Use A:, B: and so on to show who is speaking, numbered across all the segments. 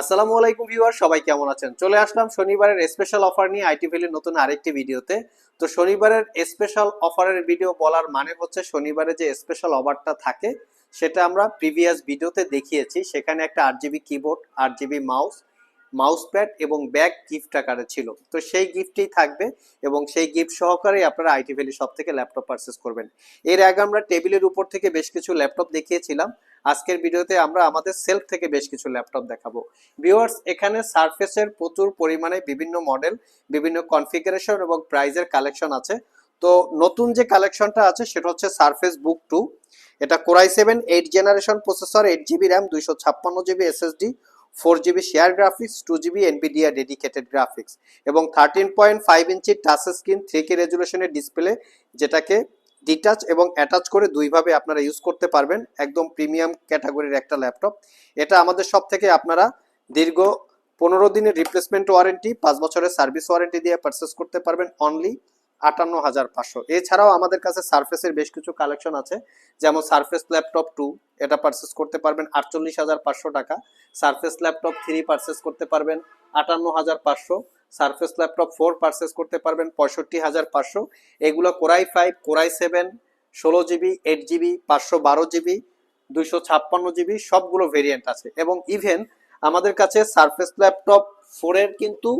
A: আসসালামু আলাইকুম ভিউয়ার সবাই কেমন আছেন? চলে আসলাম শনিবারের স্পেশাল অফার নিয়ে আইটি ভ্যালির নতুন আরেকটি ভিডিওতে। তো শনিবারের স্পেশাল অফারের ভিডিও বলার মানে হচ্ছে শনিবারে যে স্পেশাল অফারটা থাকে, সেটা আমরা প্রিভিয়াস ভিডিওতে দেখিয়েছি। সেখানে একটা আট জিবি কিবোর্ড আট জিবি মাউস মাউস প্যাড এবং ব্যাগ গিফট আকারে ছিল। তো সেই গিফটই থাকবে এবং সেই গিফট সহকারেই আপনারা আইটি ভ্যালি সব থেকে ল্যাপটপ পারচেস করবেন। এর আগে আমরা টেবিলের উপর থেকে বেশ কিছু ল্যাপটপ দেখিয়েছিলাম। আজকের ভিডিওতে আমরা আমাদের সেলফ থেকে বেশ কিছু ল্যাপটপ দেখাবো। ভিউয়ার্স, এখানে সারফেসের প্রচুর পরিমাণে বিভিন্ন মডেল, বিভিন্ন কনফিগারেশন এবং প্রাইজের কালেকশন আছে। তো নতুন যে কালেকশনটা আছে, সেটা হচ্ছে সারফেস বুক টু। এটা core i seven, eight generation processor, eight GB RAM, দুইশো ছাপ্পান্ন GB SSD, four GB share graphics, two GB Nvidia dedicated graphics এবং thirteen point five inch touch screen, three K রেজুলেশনের display, যেটাকে detach এবং attach করে দুইভাবে আপনারা use করতে পারবেন। একদম প্রিমিয়াম ক্যাটাগরির একটা ল্যাপটপ এটা আমাদের সব থেকে আপনারা দীর্ঘ পনেরো দিনের রিপ্লেসমেন্ট ওয়ারেন্টি পাঁচ বছরের সার্ভিস ওয়ারেন্টি দিয়ে পারচেস করতে পারবেন অনলি আটান্ন হাজার পাঁচশো। এছাড়াও আমাদের কাছে সার্ফেসের বেশ কিছু কালেকশন আছে। যেমন সার্ফেস ল্যাপটপ টু এটা পারচেস করতে পারবেন আটচল্লিশ হাজার পাঁচশো টাকা। সার্ফেস ল্যাপটপ থ্রি পারচেস করতে পারবেন আটান্ন হাজার পাঁচশো। সার্ফেস ল্যাপটপ ফোর পারচেস করতে পারবেন পঁয়ষট্টি হাজার পাঁচশো। এগুলো Core i five, Core i seven, ষোলো জিবি, এইট জিবি, পাঁচশো বারো জিবি, দুইশো ছাপ্পান্ন জিবি, সবগুলো ভেরিয়েন্ট আছে। এবং ইভেন আমাদের কাছে সার্ফেস ল্যাপটপ ফোরের কিন্তু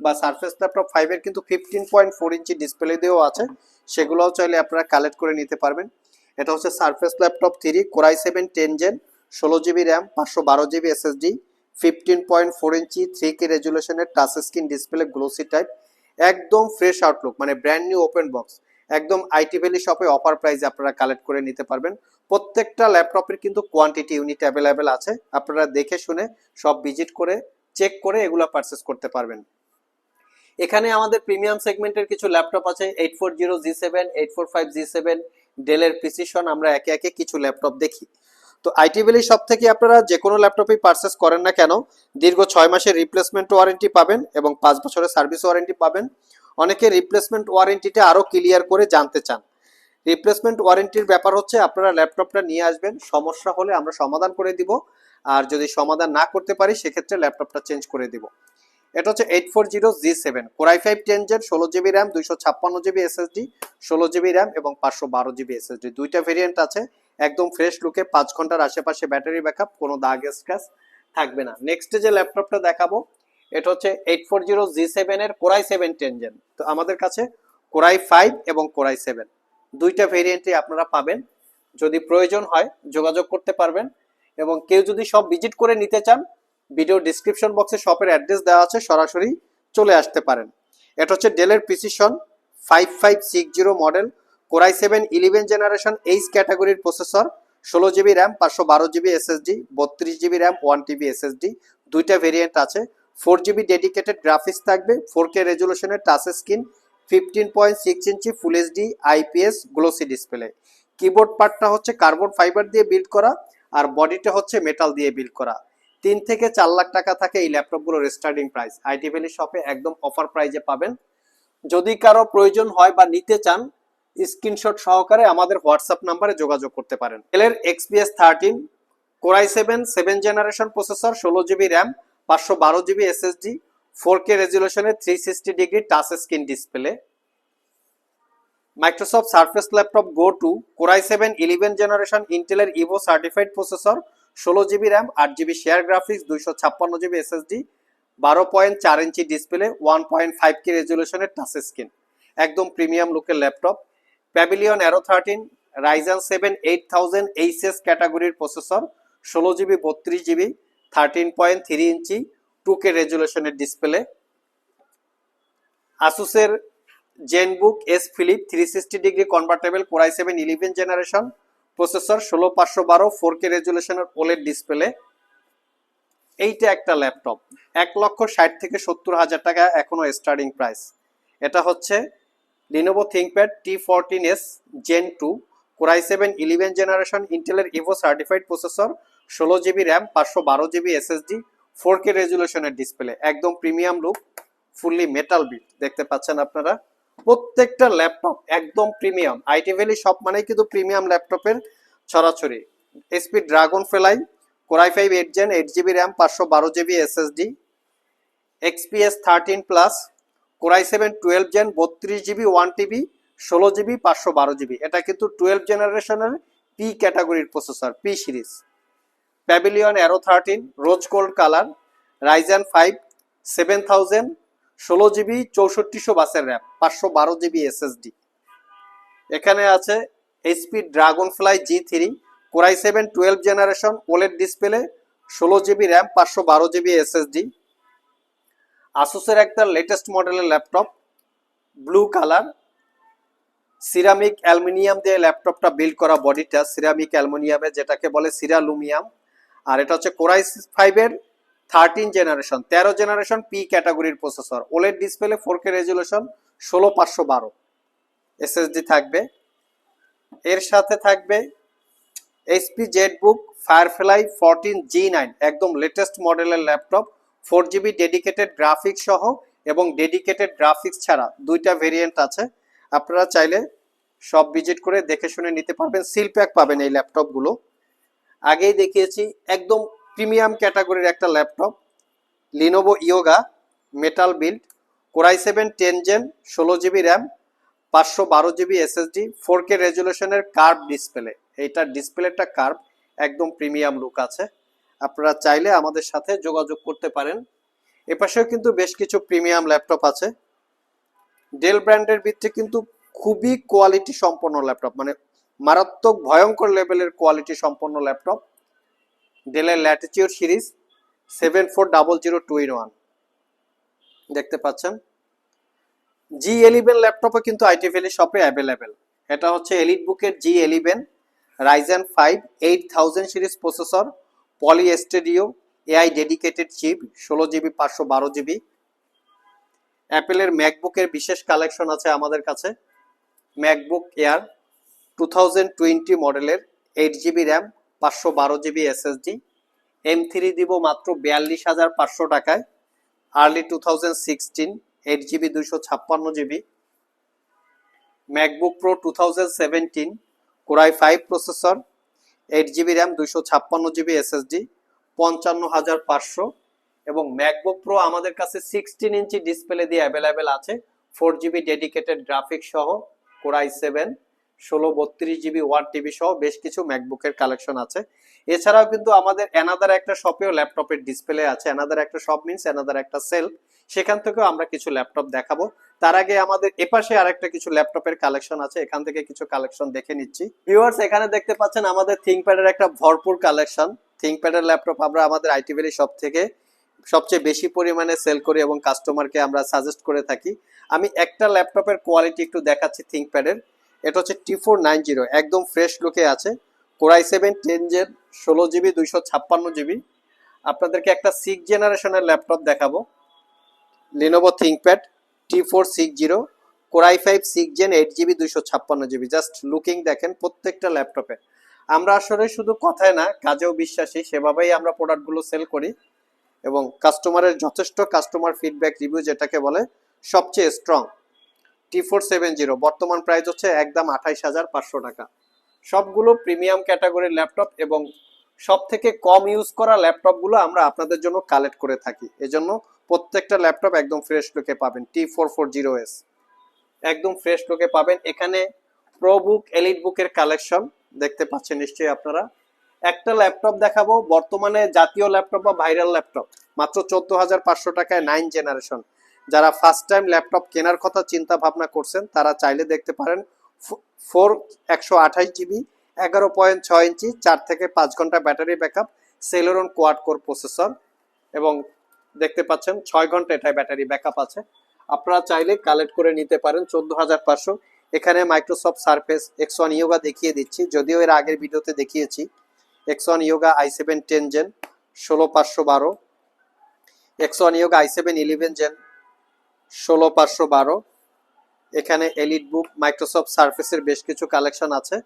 A: বা সার্ফেস ল্যাপটপ ফাইভের কিন্তু fifteen point four inch display দিয়েও আছে। সেগুলোও চাইলে আপনারা কালেক্ট করে নিতে পারবেন। এটা হচ্ছে Surface Laptop three Core i seven ten gen ষোলো জিবি র্যাম পাঁচশো বারো GB SSD fifteen point four inch three K রেজুলেশনের touch screen display glossy type একদম ফ্রেশ আউটলুক মানে ব্র্যান্ড নিউ ওপেন বক্স একদম আইটি ভ্যালি শপে offer প্রাইসে আপনারা collect করে নিতে পারবেন। প্রত্যেকটা ল্যাপটপের কিন্তু কোয়ান্টিটি ইউনিট অ্যাভেলেবেল আছে, আপনারা দেখে শুনে সব ভিজিট করে চেক করে এগুলো পারচেস করতে পারবেন। এখানে আমাদের প্রিমিয়াম সেগমেন্টের কিছু ল্যাপটপ আছে eight four zero G seven eight four five G seven ডেলের প্রিসিশন আমরা একে একে কিছু ল্যাপটপ দেখি। তো আইটি ভ্যালি সব থেকে আপনারা যে কোনো ল্যাপটপই পারচেস করেন না কেন, দীর্ঘ ছয় মাসের রিপ্লেসমেন্ট ওয়ারেন্টি পাবেন এবং পাঁচ বছরের সার্ভিস ওয়ারেন্টি পাবেন। অনেকে রিপ্লেসমেন্ট ওয়ারেন্টিটা আরও ক্লিয়ার করে জানতে চান। রিপ্লেসমেন্ট ওয়ারেন্টির ব্যাপার হচ্ছে আপনারা ল্যাপটপটা নিয়ে আসবেন, সমস্যা হলে আমরা সমাধান করে দিব। আর যদি সমাধান না করতে পারি, সেক্ষেত্রে ল্যাপটপটা চেঞ্জ করে দিব। এটা হচ্ছে eight four zero G seven Core i five ten gen ষোলো জিবি র্যাম দুইশো ছাপ্পান্ন জিবি এসএসডি ষোলো জিবি র্যাম এবং পাঁচশো বারো জিবি এসএসডি দুইটা ভেরিয়েন্ট আছে। একদম ফ্রেশ লুকে পাঁচ ঘণ্টার আশেপাশে ব্যাটারি ব্যাকআপ কোনো দাগ স্ক্র্যাচ থাকবে না। নেক্সট যে ল্যাপটপটা দেখাবো, এটা হচ্ছে eight four zero G seven এর Core i seven ten gen তো আমাদের কাছে কোরাই ফাইভ এবং কোরাই সেভেন দুইটা ভেরিয়েন্টই আপনারা পাবেন। যদি প্রয়োজন হয়, যোগাযোগ করতে পারবেন। এবং কেউ যদি সব ভিজিট করে নিতে চান ভিডিও ডিসক্রিপশন বক্সে শপের অ্যাড্রেস দেওয়া আছে, সরাসরি চলে আসতে পারেন। এটা হচ্ছে ডেলের Precision five five six zero model Core i seven, eleven generation H ক্যাটাগরির প্রসেসর, ষোলো জিবি র্যাম, পাঁচশো বারো জিবি এসএসডি, বত্রিশ GB RAM, one TB SSD, দুইটা ভেরিয়েন্ট আছে। ফোর জিবি ডেডিকেটেড গ্রাফিক্স থাকবে, four K রেজুলেশনের touch screen fifteen point six inch full HD IPS glossy display keyboard পার্টটা হচ্ছে কার্বন ফাইবার দিয়ে বিল্ড করা, আর বডিটা হচ্ছে মেটাল দিয়ে বিল্ড করা। তিন থেকে চার লাখ টাকা থাকে এই ল্যাপটপগুলোর স্টার্টিং প্রাইস আইটি ভ্যালি শপে একদম অফার প্রাইজে পাবেন। যদি কারও প্রয়োজন হয় বা নিতে চান স্ক্রিনশট সহকারে আমাদের হোয়াটসঅ্যাপ নাম্বারে যোগাযোগ করতে পারেন। এলের XPS thirteen Core i seven seven generation processor ষোলো জিবি র্যাম পাঁচশো বারো GB SSD four K রেজুলেশনের three sixty degree touch screen display Microsoft Surface Laptop Go two Core i seven eleven generation ইন্টেলের Evo certified processor ষোলো GB RAM আট GB share graphics দুইশো ছাপ্পান্ন GB SSD বারো point চার inch display one point five K রেজুলেশনের touch screen একদম premium লুকের laptop Pavilion Aero thirteen Ryzen seven eight thousand HS ক্যাটাগরির প্রসেসর ষোলো জিবি বত্রিশ GB thirteen point three inch two K রেজুলেশনের display আসুসের Zenbook S Flip three sixty degree convertible Core i seven eleven generation processor ষোলো পাঁচশো বারো four K রেজুলেশনের OLED display এইটা একটা laptop এক লক্ষ ষাট থেকে সত্তর হাজার টাকা এখনও স্টার্টিং প্রাইস এটা হচ্ছে Lenovo ThinkPad T fourteen S gen two Core i seven eleven generation ইন্টেলের ইভো সার্টিফাইড প্রসেসর ষোলো জিবি র্যাম পাঁচশো বারো জিবি এসএসডি ফোর কে রেজুলেশনের ডিসপ্লে একদম প্রিমিয়াম লুক ফুললি মেটাল বিট দেখতে পাচ্ছেন আপনারা? প্রত্যেকটা ল্যাপটপ একদম প্রিমিয়াম আইটি ভ্যালি সব মানেই কিন্তু প্রিমিয়াম ল্যাপটপের ছড়াছড়ি। SP Dragonfly Core i five eight gen eight GB RAM পাঁচশো বারো GB SSD XPS thirteen plus Core i seven twelve gen বত্রিশ জিবি ওয়ান টিবি ষোলো জিবি পাঁচশো বারো জিবি এটা কিন্তু টুয়েলভ জেনারেশনের পি ক্যাটাগরির processor P series Pavilion Aero thirteen rose gold colour Ryzen five seven thousand ষোলো জিবি চৌষট্টিশো বাসের র্যাম পাঁচশো বারো জিবি এসএসডি এখানে আছে HP Dragonfly G three Core i seven twelve generation OLED display ষোলো জিবি র্যাম পাঁচশো বারো জিবি এসএসডি আসুসের একটা লেটেস্ট মডেলের laptop blue colour ceramic aluminium দিয়ে ল্যাপটপটা বিল্ড করা বডিটা সিরামিক অ্যালুমিনিয়ামে যেটাকে বলে সিরালুমিয়াম আর এটা হচ্ছে কোরাই ফাইভের থার্টিন জেনারেশন তেরো জেনারেশন পি ক্যাটাগরির processor OLED display four K resolution ষোলো পাঁচশো বারো এসএসডি থাকবে। এর সাথে থাকবে HP ZBook Firefly fourteen G nine একদম লেটেস্ট মডেলের laptop four GB dedicated graphics সহ এবং ডেডিকেটেড গ্রাফিক্স ছাড়া দুইটা ভেরিয়েন্ট আছে। আপনারা চাইলে সব ভিজিট করে দেখে শুনে নিতে পারবেন। সিল প্যাক পাবেন এই ল্যাপটপগুলো আগেই দেখিয়েছি, একদম প্রিমিয়াম ক্যাটাগরির একটা laptop Lenovo Yoga metal build core i seven ten gen ষোলো জিবি র্যাম পাঁচশো বারো জিবি এসএসডি ফোর কে রেজুলেশনের কার্ভ ডিসপ্লে এইটার ডিসপ্লেটা কার্ভ একদম প্রিমিয়াম লুক আছে। আপনারা চাইলে আমাদের সাথে যোগাযোগ করতে পারেন। এপাশেও কিন্তু বেশ কিছু প্রিমিয়াম ল্যাপটপ আছে। ডেল ব্র্যান্ডের ভিত্তি কিন্তু খুবই কোয়ালিটি সম্পন্ন ল্যাপটপ মানে মারাত্মক ভয়ঙ্কর লেভেলের কোয়ালিটি সম্পন্ন ল্যাপটপ। ডেলের latitude series seven four double zero two in one দেখতে পাচ্ছেন। জি এলিভেন ল্যাপটপও কিন্তু আইটি ভ্যালি শপে অ্যাভেলেবেল এটা হচ্ছে এলিট বুকের G eleven Ryzen five eight thousand series processor poly studio AI dedicated chip, ষোলো জিবি, পাঁচশো বারো জিবি। অ্যাপেলের ম্যাকবুকের বিশেষ কালেকশন আছে আমাদের কাছে। MacBook Air, two thousand twenty মডেলের এইট জিবি র্যাম, পাঁচশো বারো জিবি এসএসডি। এম থ্রি দিব মাত্র বিয়াল্লিশ হাজার পাঁচশো টাকায়। Early two thousand sixteen, eight GB, দুইশো ছাপ্পান্ন GB. MacBook Pro two thousand seventeen, core i five processor eight GB RAM দুইশো ছাপ্পান্ন জিবি এসএসডি পঞ্চান্ন হাজার পাঁচশো এবং ম্যাকবুক প্রো আমাদের কাছে সিক্সটিন ইঞ্চি ডিসপ্লে দিয়ে অ্যাভেলেবেল আছে ফোর জিবি ডেডিকেটেড গ্রাফিক্স সহ কোরাই সেভেন ষোলো বত্রিশ জিবি ওয়ান টিবি সহ বেশ কিছু ম্যাকবুকের কালেকশন আছে। এছাড়াও কিন্তু আমাদের অ্যানাদার একটা শপেও ল্যাপটপের ডিসপ্লে আছে অ্যানাদার একটা শপ মিনস অ্যানাদার একটা সেল সেখান থেকেও আমরা কিছু ল্যাপটপ দেখাবো। তার আগে আমাদের এপাশে আরেকটা কিছু ল্যাপটপের কালেকশন আছে, এখান থেকে কিছু কালেকশন দেখে নিচ্ছি। ভিউয়ার্স এখানে দেখতে পাচ্ছেন আমাদের থিংকপ্যাডের একটা ভরপুর কালেকশন থিংকপ্যাডের ল্যাপটপ আমরা আমাদের আইটি ভ্যালি শপ থেকে সবচেয়ে বেশি পরিমাণে সেল করি এবং কাস্টমারকে আমরা সাজেস্ট করে থাকি। আমি একটা ল্যাপটপের কোয়ালিটি একটু দেখাচ্ছি থিংকপ্যাডের এটা হচ্ছে টি ফোর নাইন জিরো একদম ফ্রেশ লুকে আছে। Core i seven ten gen ষোলো জিবি দুইশো ছাপ্পান্ন জিবি আপনাদেরকে একটা সিক্স জেনারেশনের ল্যাপটপ দেখাবো। Lenovo ThinkPad T four six zero core i five six gen eight GB দুইশো ছাপ্পান্ন জিবি জাস্ট লুকিং দেখেন প্রত্যেকটা ল্যাপটপে আমরা আসলে শুধু কথায় না, কাজেও বিশ্বাসী, সেভাবেই আমরা প্রোডাক্টগুলো সেল করি এবং কাস্টমারের যথেষ্ট কাস্টমার ফিডব্যাক রিভিউ যেটাকে বলে সবচেয়ে strong T four seven zero বর্তমান প্রাইস হচ্ছে একদম আঠাইশ হাজার পাঁচশো টাকা। সবগুলো প্রিমিয়াম ক্যাটাগরির ল্যাপটপ এবং সব থেকে কম ইউজ করা ল্যাপটপগুলো আমরা আপনাদের জন্য কালেক্ট করে থাকি। এজন্য প্রত্যেকটা ল্যাপটপ একদম ফ্রেশ লুকে পাবেন T four four zero S একদম ফ্রেশ লুকে পাবেন। এখানে প্রো বুক এলিট বুকের কালেকশন দেখতে পাচ্ছেন নিশ্চয়ই আপনারা। একটা ল্যাপটপ দেখাবো, বর্তমানে জাতীয় ল্যাপটপ বা ভাইরাল ল্যাপটপ, মাত্র চোদ্দ হাজার পাঁচশো টাকায় নাইন জেনারেশন যারা ফার্স্ট টাইম ল্যাপটপ কেনার কথা চিন্তা ভাবনা করছেন, তারা চাইলে দেখতে পারেন ফোর একশো আঠাশ জিবি এগারো পয়েন্ট ছয় ইঞ্চি, চার থেকে পাঁচ ঘণ্টা battery backup, Celeron quad core processor এবং দেখতে পাচ্ছেন ছয় ঘণ্টা এটায় ব্যাটারি ব্যাকআপ আছে। আপনারা চাইলে কালেক্ট করে নিতে পারেন চোদ্দ হাজার পাঁচশো। এখানে মাইক্রোসফট সার্ফেস এক্স ইয়োগা দেখিয়ে দিচ্ছি। যদিও এর আগের ভিডিওতে দেখিয়েছি, X Yoga i seven ten gen, ষোলো পাঁচশো বারো। X Yoga i seven eleven gen, ষোলো পাঁচশো বারো। এখানে এলিট বুক, মাইক্রোসফট সার্ফেসের বেশ কিছু কালেকশন আছে।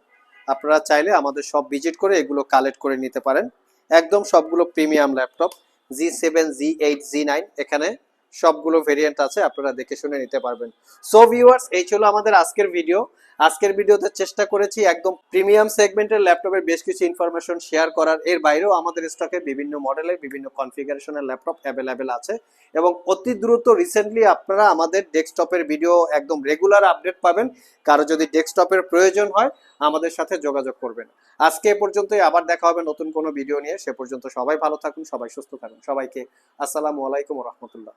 A: আপনারা চাইলে আমাদের সব ভিজিট করে এগুলো কালেক্ট করে নিতে পারেন। একদম সবগুলো premium laptop G seven G eight G nine এখানে সবগুলো ভেরিয়েন্ট আছে, আপনারা দেখে শুনে নিতে পারবেন। সো ভিউয়ার্স এই ছিল আমাদের আজকের ভিডিও আজকের ভিডিওতে চেষ্টা করেছি একদম প্রিমিয়াম সেগমেন্টের ল্যাপটপের বেশ কিছু ইনফরমেশন শেয়ার করার। এর বাইরেও আমাদের স্টকে বিভিন্ন মডেলের বিভিন্ন কনফিগারেশনের ল্যাপটপ অ্যাভেলেবেল আছে। এবং অতি দ্রুত রিসেন্টলি আপনারা আমাদের ডেস্কটপের ভিডিও একদম রেগুলার আপডেট পাবেন। কারও যদি ডেস্কটপের প্রয়োজন হয়, আমাদের সাথে যোগাযোগ করবেন। আজকে এ পর্যন্তই, আবার দেখা হবে নতুন কোনো ভিডিও নিয়ে। সে পর্যন্ত সবাই ভালো থাকুন, সবাই সুস্থ থাকুন। সবাইকে আসসালামু আলাইকুম রহমতুল্লাহ।